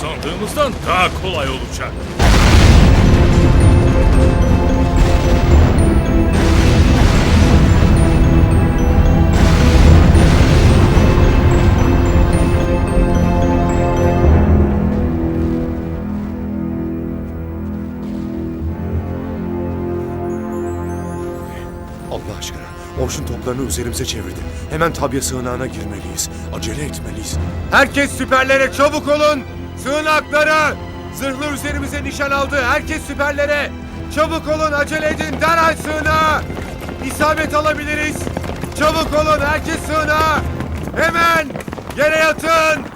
Sandığımızdan daha kolay olacak. Toplarını üzerimize çevirdi. Hemen tabya sığınağına girmeliyiz. Acele etmeliyiz. Herkes siperlere çabuk olun. Sığınaklara. Zırhlı üzerimize nişan aldı. Herkes siperlere. Çabuk olun acele edin. Derhal sığınağa. İsabet alabiliriz. Çabuk olun herkes sığınağa. Hemen yere yatın.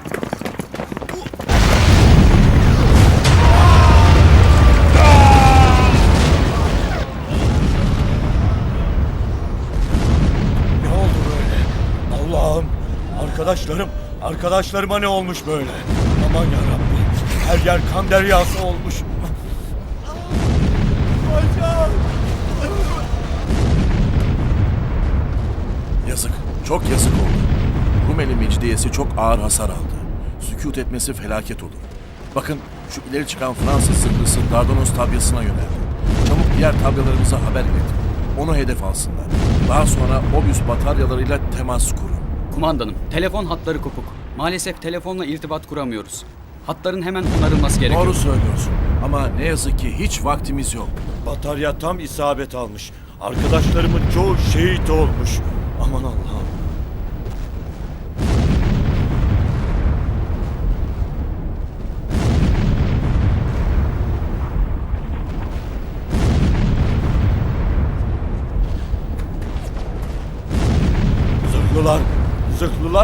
Arkadaşlarım, arkadaşlarıma ne olmuş böyle? Aman yarabbim, her yer kan deryası olmuş. Hocam! Yazık, çok yazık oldu. Rumeli Mecidiyesi çok ağır hasar aldı. Sükut etmesi felaket olur. Bakın şu ileri çıkan Fransız zırhlısı Dardanos tabyasına yöneldi. Çabuk diğer tabyalarımıza haber ilet. Onu hedef alsınlar. Daha sonra Obüs bataryalarıyla temas kurun. Kumandanım, telefon hatları kopuk. Maalesef telefonla irtibat kuramıyoruz. Hatların hemen onarılması gerekiyor. Doğru söylüyorsun. Ama ne yazık ki hiç vaktimiz yok. Batarya tam isabet almış. Arkadaşlarımın çoğu şehit olmuş. Aman Allah'ım.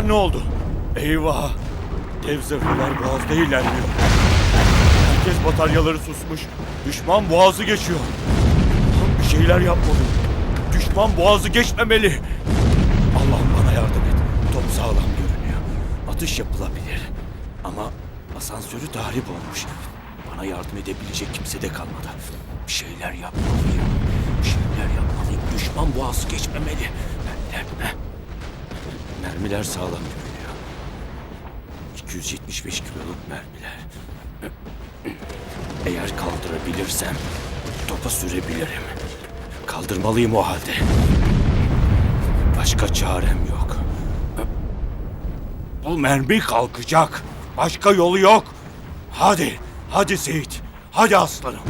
Zırhlılar ne oldu? Eyvah! Dev zırhlılar boğazda ilerliyor. Herkes bataryaları susmuş. Düşman boğazı geçiyor. Bir şeyler yapmalıyım. Düşman boğazı geçmemeli. Allah'ım bana yardım et. Top sağlam görünüyor. Atış yapılabilir. Ama asansörü tahrip olmuş. Bana yardım edebilecek kimse de kalmadı. Bir şeyler yapmalıyım. Bir şeyler yapmalıyım. Düşman boğazı geçmemeli. Mermiler, mermiler sağlam görünüyor. 275 kiloluk mermiler. Eğer kaldırabilirsem topa sürebilirim. Kaldırmalıyım o halde. Başka çarem yok. Bu mermi kalkacak. Başka yolu yok. Hadi, hadi Seyit. Hadi aslanım.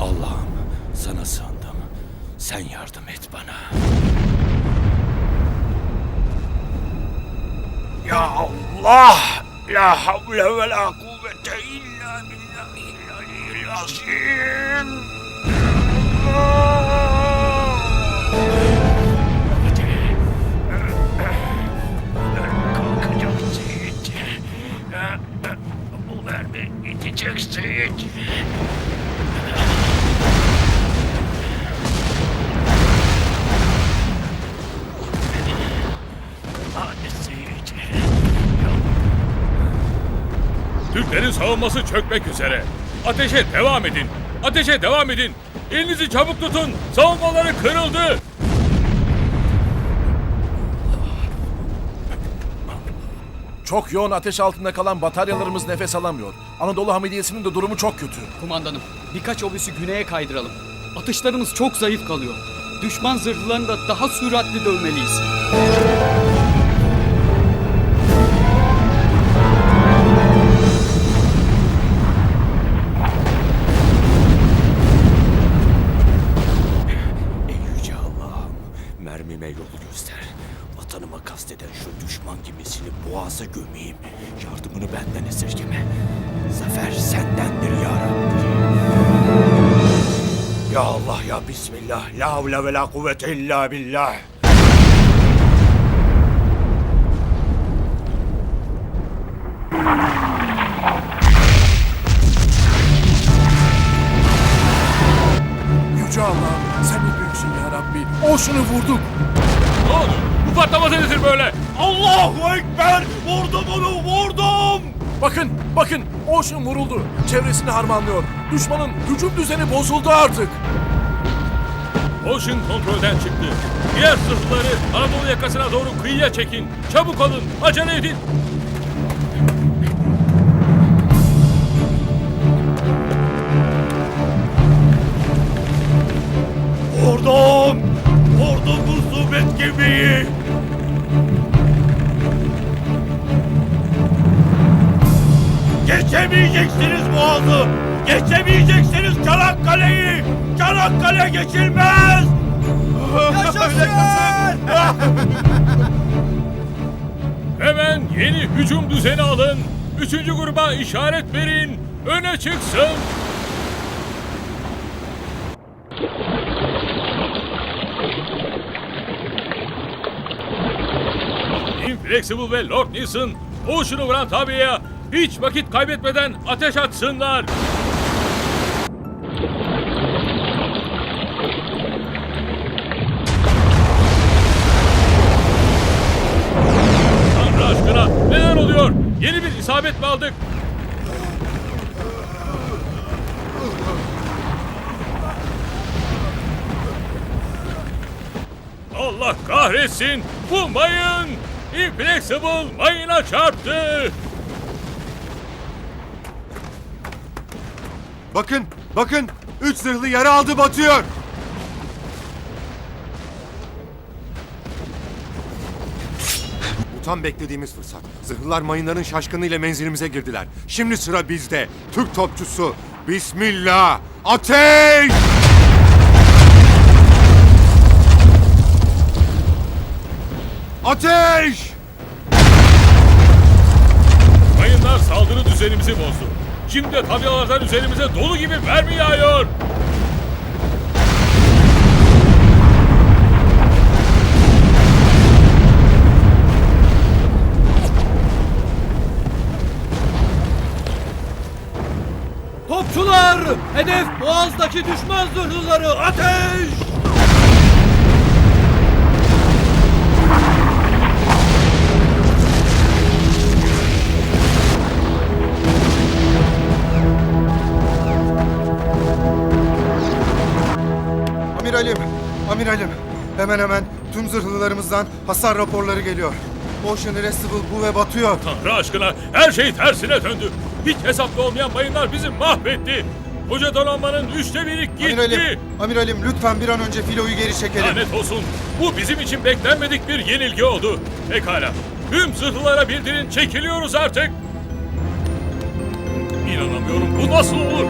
Allah'ım sana sığındım. Sen yardım et bana. Ya Allah! La havle ve la kuvvete illa billahil azim! Türklerin savunması çökmek üzere. Ateşe devam edin. Ateşe devam edin. Elinizi çabuk tutun. Savunmaları kırıldı. Çok yoğun ateş altında kalan bataryalarımız nefes alamıyor. Anadolu Hamidiyesi'nin de durumu çok kötü. Kumandanım, birkaç obüsü güneye kaydıralım. Atışlarımız çok zayıf kalıyor. Düşman zırhlılarını da daha süratli dövmeliyiz. Vatanıma kasteden şu düşman gemisini boğaza gömeyim. Yardımını benden esirgeme. Zafer sendendir ya. Ya Allah ya Bismillah. La havle ve la kuvvete illa billah. Bu patlaması nedir böyle? Allahu Ekber! Vurdum onu, vurdum! Bakın, bakın. Ocean vuruldu. Çevresini harmanlıyor. Düşmanın hücum düzeni bozuldu artık. Ocean kontrolden çıktı. Diğer zırhları Anadolu yakasına doğru kıyıya çekin. Çabuk olun, acele edin. Ordum! Ordum musibet gemiyi! Geçemeyeceksiniz Boğaz'ı! Geçemeyeceksiniz Çanakkale'yi! Çanakkale geçilmez! Yaşasın! Hemen yeni hücum düzeni alın. Üçüncü gruba işaret verin. Öne çıksın. Inflexible ve Lord Neeson Ocean'ı vuran tabiye hiç vakit kaybetmeden ateş atsınlar. Tanrı aşkına neler oluyor? Yeni bir isabet mi aldık? Allah kahretsin! Bu mayın! Inflexible mayına çarptı! Bakın, bakın. Üç zırhlı yara aldı batıyor. Bu tam beklediğimiz fırsat. Zırhlılar mayınların şaşkınlığıyla menzilimize girdiler. Şimdi sıra bizde. Türk topçusu. Bismillah. Ateş! Ateş! Mayınlar saldırı düzenimizi bozdu. Şimdi de tabyalardan üzerimize dolu gibi mermi yağıyor. Topçular! Hedef Boğaz'daki düşman zırhlıları! Ateş! Hemen hemen tüm zırhlılarımızdan hasar raporları geliyor. Ocean Irresistible bu ve batıyor. Tanrı aşkına her şey tersine döndü. Hiç hesapta olmayan mayınlar bizi mahvetti. Koca donanmanın üçte biri gitti. Amiralim, amiralim lütfen bir an önce filoyu geri çekelim. Lanet olsun. Bu bizim için beklenmedik bir yenilgi oldu. Pekala. Tüm zırhlılara bildirin çekiliyoruz artık. İnanamıyorum bu nasıl olur?